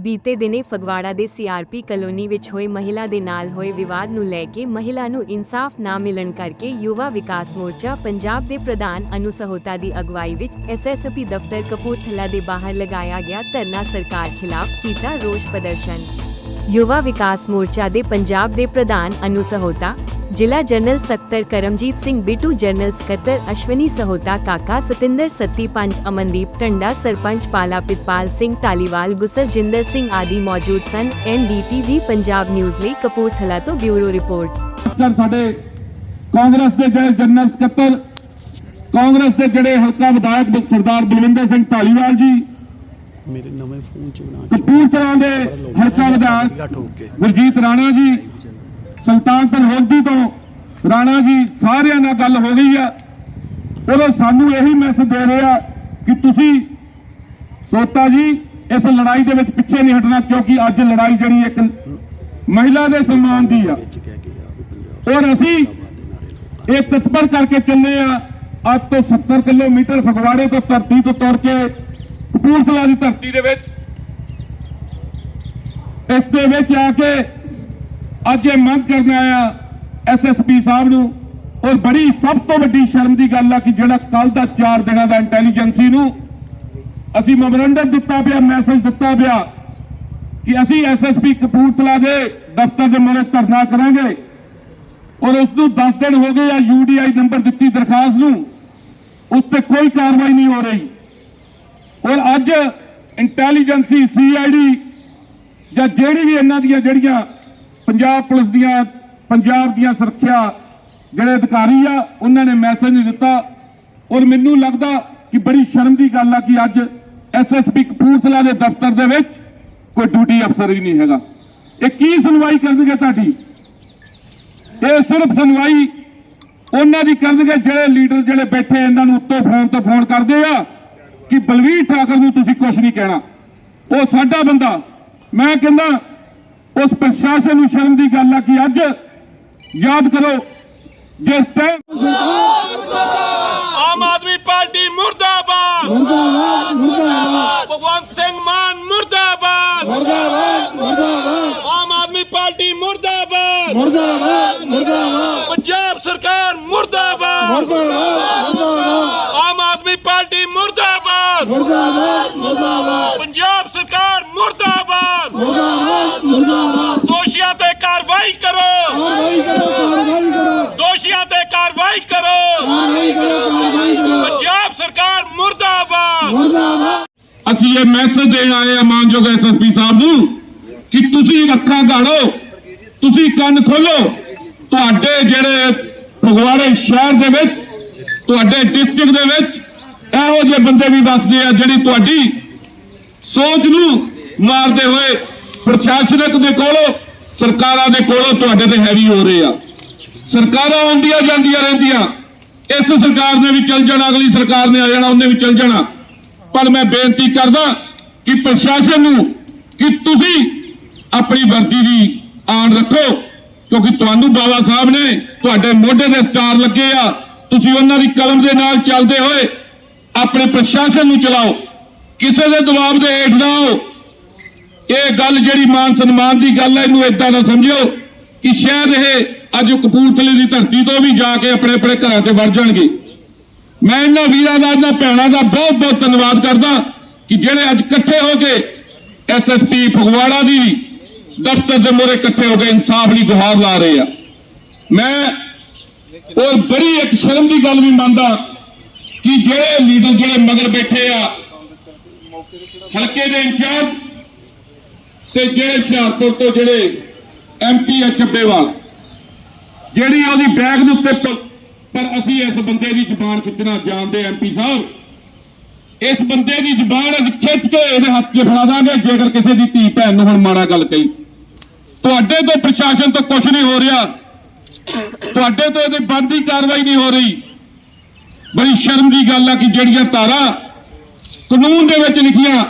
ਬੀਤੇ ਦਿਨੇ ਫਗਵਾੜਾ ਦੇ ਸੀਆਰਪੀ ਕਲੋਨੀ ਵਿੱਚ ਹੋਏ ਮਹਿਲਾ ਦੇ ਨਾਲ ਹੋਏ ਵਿਵਾਦ ਨੂੰ ਲੈ ਕੇ ਮਹਿਲਾ ਨੂੰ ਇਨਸਾਫ ਨਾ ਮਿਲਣ ਕਰਕੇ ਯੁਵਾ ਵਿਕਾਸ ਮੋਰਚਾ ਪੰਜਾਬ ਦੇ ਪ੍ਰਧਾਨ ਅਨੂ ਸਹੋਤਾ ਦੀ ਅਗਵਾਈ ਵਿੱਚ ਐਸਐਸਪੀ ਦਫ਼ਤਰ ਕਪੂਰਥਲਾ ਦੇ ਬਾਹਰ ਲਗਾਇਆ ਗਿਆ ਧਰਨਾ ਸਰਕਾਰ ਖਿਲਾਫ ਕੀਤਾ ਰੋਸ ਪ੍ਰਦਰਸ਼ਨ। ਯੁਵਾ ਵਿਕਾਸ ਮੋਰਚਾ ਦੇ ਪੰਜਾਬ ਦੇ ਪ੍ਰਧਾਨ ਅਨੂ ਸਹੋਤਾ ਜ਼ਿਲ੍ਹਾ ਜਨਰਲ ਸਕੱਤਰ ਕਰਮਜੀਤ ਸਿੰਘ ਬਿੱਟੂ ਜਨਰਲ ਸਕੱਤਰ ਅਸ਼ਵਨੀ ਸਹੋਤਾ ਕਾਕਾ ਸਤਿੰਦਰ ਸੱਤੀ ਪੰਜ ਅਮਨਦੀਪ ਟੰਡਾ ਸਰਪੰਚ ਪਾਲਾ ਪਿਤਪਾਲ ਸਿੰਘ ਢਾਲੀਵਾਲ ਗੁਸਰਜਿੰਦਰ ਸਿੰਘ ਆਦਿ ਮੌਜੂਦ ਸਨ ਐਨਡੀਟੀਵੀ ਪੰਜਾਬ ਨਿਊਜ਼ ਲਈ ਕਪੂਰਥਲਾ ਤੋਂ ਬਿਊਰੋ ਰਿਪੋਰਟ ਸਰ ਸਾਡੇ ਕਾਂਗਰਸ ਦੇ ਜਿਹੜੇ ਜਨਰਲ ਸਕੱਤਰ ਕਾਂਗਰਸ ਦੇ ਜਿਹੜੇ ਹਲਕਾ ਵਿਧਾਇਕ ਸਰਦਾਰ ਬਲਵਿੰਦਰ ਸਿੰਘ ਢਾਲੀਵਾਲ ਜੀ ਮੇਰੇ ਨਵੇਂ ਫੋਨ ਚ ਬਣਾ ਕਪੂਰਥਲਾ ਦੇ ਹਲਕਾ ਵਿਧਾਇਕ ਗੁਰਜੀਤ ਰਾਣਾ ਜੀ ਸੁਲਤਾਨਪੁਰ ਲੋਧੀ ਤੋਂ ਰਾਣਾ ਜੀ ਸਾਰਿਆਂ ਨਾਲ ਗੱਲ ਹੋ ਗਈ ਆ। ਉਦੋਂ ਸਾਨੂੰ ਇਹੀ ਮੈਸੇਜ ਦੇ ਰਿਹਾ ਕਿ ਤੁਸੀਂ ਸੋਤਾ ਜੀ, ਇਸ ਲੜਾਈ ਦੇ ਵਿੱਚ ਪਿੱਛੇ ਨਹੀਂ ਹਟਣਾ ਕਿਉਂਕਿ ਅੱਜ ਲੜਾਈ ਜਿਹੜੀ ਇੱਕ ਮਹਿਲਾ ਦੇ ਸਨਮਾਨ ਦੀ ਆ। ਔਰ ਅਸੀਂ ਇਹ ਤਤਪਰ ਕਰਕੇ ਚੱਲੇ ਆ, ਅੱਜ ਤੋਂ 70 ਕਿਲੋਮੀਟਰ ਫਗਵਾੜੇ ਤੋਂ ਧਰਤੀ ਤੋਂ ਤੁਰ ਕੇ ਕਪੂਰਥਲਾ ਦੀ ਧਰਤੀ ਦੇ ਵਿੱਚ। ਇਸ ਦੇ ਵਿੱਚ ਆ ਕੇ ਅੱਜ ਇਹ ਮੰਗ ਕਰਨ ਆਇਆ ਐਸਐਸਪੀ ਸਾਹਿਬ ਨੂੰ, ਔਰ ਬੜੀ ਸਭ ਤੋਂ ਵੱਡੀ ਸ਼ਰਮ ਦੀ ਗੱਲ ਆ ਕਿ ਜਿਹੜਾ ਕੱਲ ਦਾ 4 ਦਿਨਾਂ ਦਾ ਇੰਟੈਲੀਜੈਂਸੀ ਨੂੰ, ਅਸੀਂ ਮੈਮੋਰੰਡਮ ਦਿੱਤਾ ਪਿਆ ਮੈਸੇਜ ਦਿੱਤਾ ਪਿਆ ਕਿ ਅਸੀਂ ਐਸਐਸਪੀ ਕਪੂਰਥਲਾ ਦੇ ਦਫ਼ਤਰ ਦੇ ਮੂਹਰੇ ਧਰਨਾ ਕਰਾਂਗੇ, ਔਰ ਉਸ ਨੂੰ 10 ਦਿਨ ਹੋ ਗਏ ਆ ਯੂਡੀਆਈ ਨੰਬਰ ਦਿੱਤੀ ਦਰਖਾਸਤ ਨੂੰ, ਉਸ ਤੇ ਕੋਈ ਕਾਰਵਾਈ ਨਹੀਂ ਹੋ ਰਹੀ। ਔਰ ਅੱਜ ਇੰਟੈਲੀਜੈਂਸੀ ਸੀਆਈਡੀ ਜਾਂ ਜਿਹੜੀ ਵੀ ਇਹਨਾਂ ਦੀਆਂ ਜਿਹੜੀਆਂ ਪੰਜਾਬ ਪੁਲਿਸ ਦੀਆਂ, ਪੰਜਾਬ ਦੀਆਂ ਸੁਰੱਖਿਆ ਜਿਹੜੇ ਅਧਿਕਾਰੀ ਆ, ਉਹਨਾਂ ਨੇ ਮੈਸੇਜ ਨਹੀਂ ਦਿੱਤਾ। ਔਰ ਮੈਨੂੰ ਲੱਗਦਾ ਕਿ ਬੜੀ ਸ਼ਰਮ ਦੀ ਗੱਲ ਆ ਕਿ ਅੱਜ ਐਸਐਸਪੀ ਕਪੂਰਥਲਾ ਦੇ ਦਫ਼ਤਰ ਦੇ ਵਿੱਚ ਕੋਈ ਡਿਊਟੀ ਅਫਸਰ ਹੀ ਨਹੀਂ ਹੈਗਾ। ਇਹ ਕੀ ਸੁਣਵਾਈ ਕਰਨਗੇ ਤੁਹਾਡੀ? ਇਹ ਸਿਰਫ ਸੁਣਵਾਈ ਉਹਨਾਂ ਦੀ ਕਰਨਗੇ ਜਿਹੜੇ ਲੀਡਰ ਜਿਹੜੇ ਬੈਠੇ ਇਹਨਾਂ ਨੂੰ ਉੱਤੋਂ ਫੋਨ ਤੋਂ ਫੋਨ ਕਰਦੇ ਆ ਕਿ ਬਲਵੀਰ ਠਾਕਰ ਨੂੰ ਤੁਸੀਂ ਕੁਝ ਨਹੀਂ ਕਹਿਣਾ। ਉਹ ਸਾਡਾ ਬੰਦਾ। ਮੈਂ ਕਹਿੰਦਾ ਉਸ ਪ੍ਰਸ਼ਾਸਨ ਨੂੰ ਸ਼ਰਮ ਦੀ ਗੱਲ ਆ ਕਿ ਅੱਜ ਯਾਦ ਕਰੋ ਜਿਸ ਟਾਈਮ ਆਮ ਆਦਮੀ ਪਾਰਟੀ ਮੁਰਦਾਬਾਦ ਮੁਰਦਾਬਾਦ ਮੁਰਦਾਬਾਦ ਭਗਵੰਤ ਸਿੰਘ ਮਾਨ ਮੁਰਦਾਬਾਦ ਮੁਰਦਾਬਾਦ ਮੁਰਦਾਬਾਦ ਆਮ ਆਦਮੀ ਪਾਰਟੀ ਮੁਰਦਾਬਾਦ ਮੁਰਦਾਬਾਦ ਮੁਰਦਾਬਾਦ ਪੰਜਾਬ ਸਰਕਾਰ ਮੁਰਦਾਬਾਦ ਮੁਰਦਾਬਾਦ ਆਮ ਆਦਮੀ ਪਾਰਟੀ ਮੁਰਦਾਬਾਦ ਮੁਰਦਾਬਾਦ ਮੁਰਦਾਬਾਦ ਪੰਜਾਬ ਸਰਕਾਰ ਮੁਰਦਾਬਾਦ ਮੁਰਦਾਬਾਦ ਮੁਰਦਾਬਾਦ ਦੋਸ਼ੀਆਂ ਤੇ ਕਾਰਵਾਈ ਕਰੋ ਕਾਰਵਾਈ ਕਰੋ ਕਾਰਵਾਈ ਕਰੋ ਦੋਸ਼ੀਆਂ ਤੇ ਕਾਰਵਾਈ ਕਰੋ ਕਾਰਵਾਈ ਕਰੋ ਕਾਰਵਾਈ ਕਰੋ ਪੰਜਾਬ ਸਰਕਾਰ ਮੁਰਦਾਬਾਦ। ਮੁਰਦਾਬਾਦ। ਅਸੀਂ ਇਹ ਮੈਸੇਜ ਦੇਣ ਆਏ ਆ ਮਾਨਯੋਗ ਐਸਐਸਪੀ ਸਾਹਿਬ ਨੂੰ ਕਿ ਤੁਸੀਂ ਅੱਖਾਂ ਗਾੜੋ ਤੁਸੀਂ ਕੰਨ ਖੋਲੋ। ਤੁਹਾਡੇ ਜਿਹੜੇ ਫਗਵਾੜੇ ਸ਼ਹਿਰ ਦੇ ਵਿੱਚ, ਤੁਹਾਡੇ ਡਿਸਟ੍ਰਿਕਟ ਦੇ ਵਿੱਚ ਇਹੋ ਜਿਹੇ ਬੰਦੇ ਵੀ ਵਸਦੇ ਆ ਜਿਹੜੀ ਤੁਹਾਡੀ ਸੋਚ ਨੂੰ ਮਾਰਦੇ ਹੋਏ ਪ੍ਰਸ਼ਾਸਨਕ ਦੇ ਕੋਲੋਂ, ਸਰਕਾਰਾਂ ਦੇ ਕੋਲੋਂ ਤੁਹਾਡੇ ਤੇ ਹੈਵੀ ਹੋ ਰਹੇ ਆ। ਸਰਕਾਰਾਂ ਆਉਂਦੀਆਂ ਜਾਂਦੀਆਂ ਰਹਿੰਦੀਆਂ। ਇਸ ਸਰਕਾਰ ਨੇ ਵੀ ਚੱਲ ਜਾਣਾ, ਅਗਲੀ ਸਰਕਾਰ ਨੇ ਆ ਜਾਣਾ, ਉਹਨੇ ਵੀ ਚੱਲ ਜਾਣਾ। ਪਰ ਮੈਂ ਬੇਨਤੀ ਕਰਦਾ ਕਿ ਪ੍ਰਸ਼ਾਸਨ ਨੂੰ ਕਿ ਤੁਸੀਂ ਆਪਣੀ ਵਰਦੀ ਦੀ ਆਣ ਰੱਖੋ, ਕਿਉਂਕਿ ਤੁਹਾਨੂੰ ਬਾਬਾ ਸਾਹਿਬ ਨੇ ਤੁਹਾਡੇ ਮੋਢੇ ਦੇ ਸਟਾਰ ਲੱਗੇ ਆ। ਤੁਸੀਂ ਉਹਨਾਂ ਦੀ ਕਲਮ ਦੇ ਨਾਲ ਚੱਲਦੇ ਹੋਏ ਆਪਣੇ ਪ੍ਰਸ਼ਾਸਨ ਨੂੰ ਚਲਾਓ। ਕਿਸੇ ਦੇ ਦਬਾਅ ਦੇ ਹੇਠ ਨਾ ਆਓ। ਇਹ ਗੱਲ ਜਿਹੜੀ ਮਾਨ ਸਨਮਾਨ ਦੀ ਗੱਲ ਹੈ, ਇਹਨੂੰ ਇਦਾਂ ਨਾ ਸਮਝਿਓ। ਕਿ ਸ਼ਾਇਦ ਇਹ ਅੱਜ ਕਪੂਰਥਲੇ ਦੀ ਧਰਤੀ ਤੋਂ ਵੀ ਜਾ ਕੇ ਆਪਣੇ ਆਪਣੇ ਘਰਾਂ 'ਚ ਵੜ ਜਾਣਗੇ। ਮੈਂ ਇਹਨਾਂ ਵੀਰਾਂ ਦਾ, ਇਹਨਾਂ ਭੈਣਾਂ ਦਾ ਬਹੁਤ ਬਹੁਤ ਧੰਨਵਾਦ ਕਰਦਾ ਕਿ ਜਿਹੜੇ ਅੱਜ ਇਕੱਠੇ ਹੋ ਕੇ ਐਸਐਸਪੀ ਫਗਵਾੜਾ ਦੀ ਦਫ਼ਤਰ ਦੇ ਮੂਹਰੇ ਇਕੱਠੇ ਹੋ ਕੇ ਇਨਸਾਫ ਲਈ ਗੁਹਾਰ ਲਾ ਰਹੇ ਆ। ਮੈਂ ਔਰ ਬੜੀ ਇੱਕ ਸ਼ਰਮ ਦੀ ਗੱਲ ਵੀ ਮੰਨਦਾ ਕਿ ਜਿਹੜੇ ਲੀਡਰ ਜਿਹੜੇ ਮਗਰ ਬੈਠੇ ਆ, ਹਲਕੇ ਦੇ ਇੰਚਾਰਜ ਤੇ ਜਿਹੜੇ ਹੁਸ਼ਿਆਰਪੁਰ ਤੋਂ ਜਿਹੜੇ ਐਮਪੀ ਆ ਚੱਬੇਵਾਲ ਜਿਹੜੀ ਉਹਦੀ ਬੈਗ ਦੇ ਉੱਤੇ ਪਰ ਅਸੀਂ ਇਸ ਬੰਦੇ ਦੀ ਜ਼ੁਬਾਨ ਖਿੱਚਣਾ ਜਾਣਦੇ ਐਮਪੀ ਸਾਹਿਬ। ਇਸ ਬੰਦੇ ਦੀ ਜ਼ੁਬਾਨ ਅਸੀਂ ਖਿੱਚ ਕੇ ਇਹਦੇ ਹੱਥ 'ਚ ਫੜਾ ਦਾਂਗੇ, ਜੇਕਰ ਕਿਸੇ ਦੀ ਧੀ ਭੈਣ ਨੂੰ ਹੁਣ ਮਾੜਾ ਗੱਲ ਕਹੀ। ਤੁਹਾਡੇ ਤੋਂ ਪ੍ਰਸ਼ਾਸਨ ਤੋਂ ਕੁਝ ਨਹੀਂ ਹੋ ਰਿਹਾ। ਤੁਹਾਡੇ ਤੋਂ ਇਹਦੀ ਬੰਦੀ ਕਾਰਵਾਈ ਨਹੀਂ ਹੋ ਰਹੀ। ਬੜੀ ਸ਼ਰਮ ਦੀ ਗੱਲ ਆ ਕਿ ਜਿਹੜੀਆਂ ਧਾਰਾ ਕਾਨੂੰਨ ਦੇ ਵਿੱਚ ਲਿਖੀਆਂ,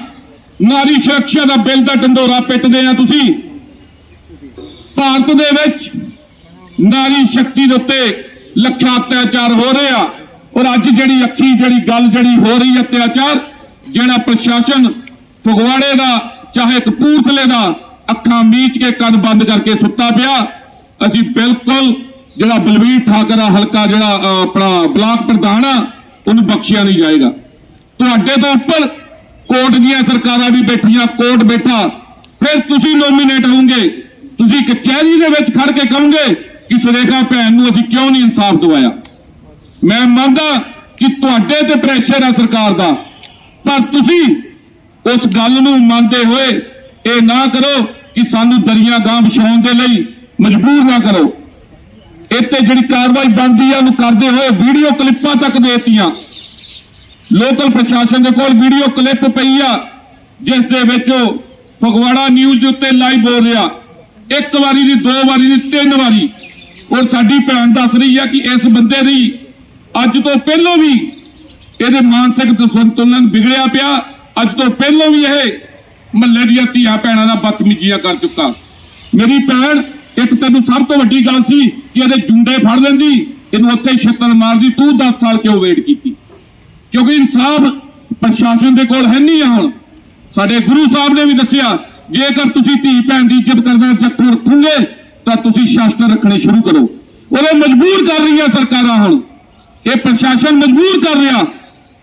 ਨਾਰੀ ਸੁਰੱਖਿਆ ਦਾ ਬਿੱਲ ਦਾ ਢੰਡੋਰਾ ਪਿੱਟਦੇ ਆ ਤੁਸੀਂ। ਭਾਰਤ ਦੇ ਵਿੱਚ ਨਾਰੀ ਸ਼ਕਤੀ ਦੇ ਉੱਤੇ ਲੱਖਾਂ ਅਤਿਆਚਾਰ ਹੋ ਰਹੇ ਆ ਔਰ ਅੱਜ ਜਿਹੜੀ ਅੱਖੀ, ਜਿਹੜੀ ਗੱਲ ਜਿਹੜੀ ਹੋ ਰਹੀ ਹੈ ਅਤਿਆਚਾਰ, ਜਿਹੜਾ ਪ੍ਰਸ਼ਾਸਨ ਫਗਵਾੜੇ ਦਾ, ਚਾਹੇ ਕਪੂਰਥਲੇ ਦਾ ਅੱਖਾਂ ਮੀਚ ਕੇ ਕੰਨ ਬੰਦ ਕਰਕੇ ਸੁੱਤਾ ਪਿਆ, ਅਸੀਂ ਬਿਲਕੁਲ ਜਿਹੜਾ ਬਲਵੀਰ ਠਾਕਰਾ ਹਲਕਾ ਜਿਹੜਾ ਆਪਣਾ ਬਲਾਕ ਪ੍ਰਧਾਨ ਆ, ਉਹਨੂੰ ਬਖਸ਼ਿਆ ਨਹੀਂ ਜਾਏਗਾ। ਤੁਹਾਡੇ ਤੋਂ ਉੱਪਰ ਕੋਰਟ ਦੀਆਂ ਸਰਕਾਰਾਂ ਵੀ ਬੈਠੀਆਂ, ਕੋਰਟ ਬੈਠਾ, ਫਿਰ ਤੁਸੀਂ ਨੋਮੀਨੇਟ ਹੋਵੋਗੇ। ਤੁਸੀਂ ਕਚਹਿਰੀ ਦੇ ਵਿੱਚ ਖੜ ਕੇ ਕਹੋਗੇ ਕਿ ਸੁਰੇਖਾ ਭੈਣ ਨੂੰ ਅਸੀਂ ਕਿਉਂ ਨਹੀਂ ਇਨਸਾਫ ਦਵਾਇਆ? ਮੈਂ ਮੰਨਦਾ ਕਿ ਤੁਹਾਡੇ ਤੇ ਪ੍ਰੈਸ਼ਰ ਹੈ ਸਰਕਾਰ ਦਾ, ਪਰ ਤੁਸੀਂ ਉਸ ਗੱਲ ਨੂੰ ਮੰਨਦੇ ਹੋਏ ਇਹ ਨਾ ਕਰੋ ਕਿ ਸਾਨੂੰ ਦਰਿਆ ਗਾਂ ਵਿਛਾਉਣ ਦੇ ਲਈ ਮਜਬੂਰ ਨਾ ਕਰੋ। ਇੱਥੇ ਜਿਹੜੀ ਕਾਰਵਾਈ ਬਣਦੀ ਆ, ਉਹਨੂੰ ਕਰਦੇ ਹੋਏ ਵੀਡੀਓ ਕਲਿੱਪਾਂ ਤੱਕ ਦੇਤੀਆਂ। ਲੋਕਲ ਪ੍ਰਸ਼ਾਸਨ ਦੇ ਕੋਲ ਵੀਡੀਓ ਕਲਿੱਪ ਪਈ ਆ, ਜਿਸ ਦੇ ਵਿੱਚ ਉਹ ਫਗਵਾੜਾ ਨਿਊਜ਼ ਉੱਤੇ ਲਾਈਵ ਬੋਲ ਰਿਹਾ। ਇੱਕ ਵਾਰੀ ਨਹੀਂ, ਦੋ ਵਾਰੀ ਨਹੀਂ, ਤਿੰਨ ਵਾਰੀ। ਔਰ ਸਾਡੀ ਭੈਣ ਦੱਸ ਰਹੀ ਹੈ ਕਿ ਇਸ ਬੰਦੇ ਦੀ ਅੱਜ ਤੋਂ ਪਹਿਲਾਂ ਵੀ ਇਹਦੇ ਮਾਨਸਿਕ ਸੰਤੁਲਨ ਵਿਗੜਿਆ ਪਿਆ। ਅੱਜ ਤੋਂ ਪਹਿਲਾਂ ਵੀ ਇਹ ਮਹੱਲੇ ਦੀਆਂ ਧੀਆਂ ਭੈਣਾਂ ਦਾ ਬਦਤਮੀਜ਼ੀਆਂ ਕਰ ਚੁੱਕਾ। ਮੇਰੀ ਭੈਣ, ਇੱਕ ਤੈਨੂੰ ਸਭ ਤੋਂ ਵੱਡੀ ਗੱਲ ਸੀ ਕਿ ਇਹਦੇ ਜੁੰਡੇ ਫੜ ਲੈਂਦੀ, ਇਹਨੂੰ ਉੱਥੇ ਹੀ ਛੱਤਰ ਮਾਰਦੀ, ਤੂੰ 10 ਸਾਲ ਕਿਉਂ ਵੇਟ ਕੀਤੀ? ਕਿਉਂਕਿ ਇਨਸਾਫ ਪ੍ਰਸ਼ਾਸਨ ਦੇ ਕੋਲ ਹੈ ਨਹੀਂ ਆ ਹੁਣ। ਸਾਡੇ ਗੁਰੂ ਸਾਹਿਬ ਨੇ ਵੀ ਦੱਸਿਆ, ਜੇਕਰ ਤੁਸੀਂ ਧੀ ਭੈਣ ਦੀ ਇੱਜ਼ਤ ਕਰਨਾ ਜੱਥੋਂ ਰੱਖੋਗੇ ਤਾਂ ਤੁਸੀਂ ਸ਼ਾਸਤਰ ਰੱਖਣੇ ਸ਼ੁਰੂ ਕਰੋ। ਉਹਨੇ ਮਜਬੂਰ ਕਰ ਰਹੀਆਂ ਸਰਕਾਰਾਂ ਹੁਣ। ਇਹ ਪ੍ਰਸ਼ਾਸਨ ਮਜਬੂਰ ਕਰ ਰਿਹਾ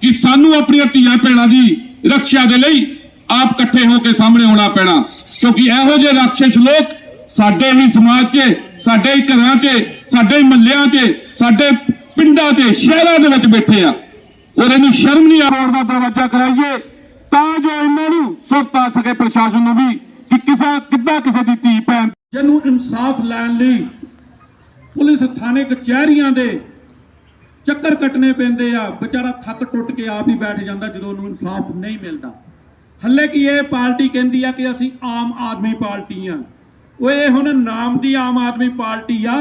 ਕਿ ਸਾਨੂੰ ਆਪਣੀਆਂ ਧੀਆਂ ਭੈਣਾਂ ਦੀ ਰੱਖਿਆ ਦੇ ਲਈ ਆਪ ਇਕੱਠੇ ਹੋ ਕੇ ਸਾਹਮਣੇ ਆਉਣਾ ਪੈਣਾ। ਕਿਉਂਕਿ ਇਹੋ ਜਿਹੇ ਰਾਖਸ਼ ਲੋਕ ਸਾਡੇ ਹੀ ਸਮਾਜ 'ਚ, ਸਾਡੇ ਹੀ ਘਰਾਂ 'ਚ, ਸਾਡੇ ਹੀ ਮਹੱਲਿਆਂ 'ਚ, ਸਾਡੇ ਪਿੰਡਾਂ 'ਚ, ਸ਼ਹਿਰਾਂ ਦੇ ਵਿੱਚ ਬੈਠੇ ਆ। ਔਰ ਇਹਨੂੰ ਸ਼ਰਮ ਨਹੀਂ ਆਉਣ ਦਾ ਦਰਵਾਜ਼ਾ ਕਰਾਈਏ। ਤਾਂ ਜੋ ਇਹਨਾਂ ਨੂੰ ਸੁਰਤ ਆ ਸਕੇ ਪ੍ਰਸ਼ਾਸਨ ਨੂੰ ਵੀ ਕਿ ਕਿਸੇ ਕਿੱਦਾਂ ਕਿਸੇ ਦੀ ਧੀ ਭੈਣ ਜਿਹਨੂੰ ਇਨਸਾਫ ਲੈਣ ਲਈ ਪੁਲਿਸ ਥਾਣੇ ਕਚਹਿਰੀਆਂ ਦੇ ਚੱਕਰ ਕੱਟਣੇ ਪੈਂਦੇ ਆ, ਵਿਚਾਰਾ ਥੱਕ ਟੁੱਟ ਕੇ ਆਪ ਹੀ ਬੈਠ ਜਾਂਦਾ ਜਦੋਂ ਉਹਨੂੰ ਇਨਸਾਫ ਨਹੀਂ ਮਿਲਦਾ। ਹੱਲੇ ਕਿ ਇਹ ਪਾਰਟੀ ਕਹਿੰਦੀ ਆ ਕਿ ਅਸੀਂ ਆਮ ਆਦਮੀ ਪਾਰਟੀ ਆ। ਉਹ ਇਹ ਹੁਣ ਨਾਮ ਦੀ ਆਮ ਆਦਮੀ ਪਾਰਟੀ ਆ।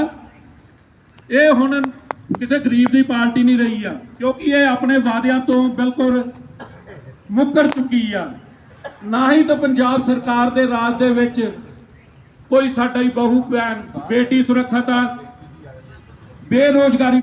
ਇਹ ਹੁਣ ਕਿਸੇ ਗਰੀਬ ਦੀ ਪਾਰਟੀ ਨਹੀਂ ਰਹੀ ਆ, ਕਿਉਂਕਿ ਇਹ ਆਪਣੇ ਵਾਅਦਿਆਂ ਤੋਂ ਬਿਲਕੁਲ ਮੁੱਕਰ ਚੁੱਕੀ ਆ। ਨਾ ਹੀ ਤਾਂ ਪੰਜਾਬ ਸਰਕਾਰ ਦੇ ਰਾਜ ਦੇ ਵਿੱਚ ਕੋਈ ਸਾਡਾ ਹੀ ਬਹੂ, ਭੈਣ, ਬੇਟੀ ਸੁਰੱਖਿਅਤ ਆ। ਬੇਰੋਜ਼ਗਾਰੀ